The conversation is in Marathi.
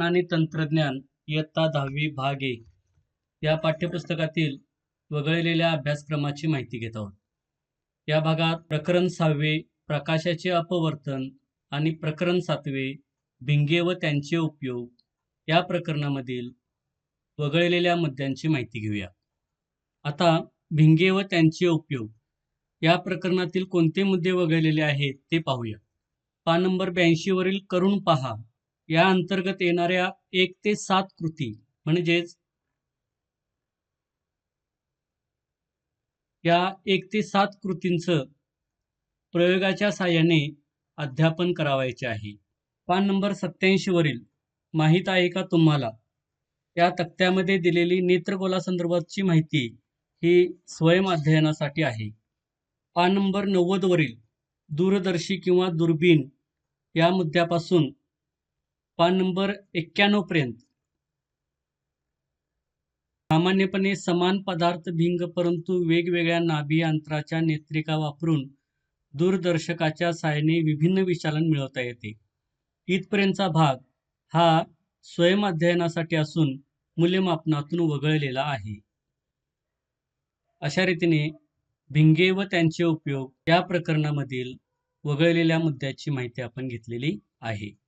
आणि तंत्रज्ञान इयत्ता दहावी भाग एक. या पाठ्यपुस्तकातील वगळलेल्या अभ्यासक्रमाची माहिती घेत आहोत. या भागात प्रकरण सहावे प्रकाशाचे अपवर्तन आणि प्रकरण सातवे भिंगे व त्यांचे उपयोग या प्रकरणामधील वगळलेल्या मुद्द्यांची माहिती घेऊया. आता भिंगे व त्यांचे उपयोग या प्रकरणातील कोणते मुद्दे वगळलेले आहेत ते पाहूया. पान नंबर ब्याऐंशी वरील करून पहा. या अंतर्गत येणाऱ्या एक ते सात कृती म्हणजेच या एक ते सात कृतींचं प्रयोगाच्या साह्याने अध्यापन करावायचे आहे. पान नंबर सत्याऐंशी वरील माहीत आहे का तुम्हाला? या तक्त्यामध्ये दिलेली नेत्रगोलासंदर्भातची माहिती ही स्वयं अध्ययनासाठी आहे. पान नंबर नव्वद वरील दूरदर्शी किंवा दुर्बीण या मुद्द्यापासून पान नंबर एक्क्याण्णव पर्यंत. सामान्यपणे समान पदार्थ भिंग परंतु वेगवेगळ्या नाभी अंतराच्या नेत्रिका वापरून दूरदर्शकाच्या साहाय्याने विभिन्न विचालन मिळवता येते. इथपर्यंतचा भाग हा स्वयं अध्ययनासाठी असून मूल्यमापनातून वगळलेला आहे. अशा रीतीने भिंगे व त्यांचे उपयोग या प्रकरणामधील वगळलेल्या मुद्द्याची माहिती आपण घेतलेली आहे.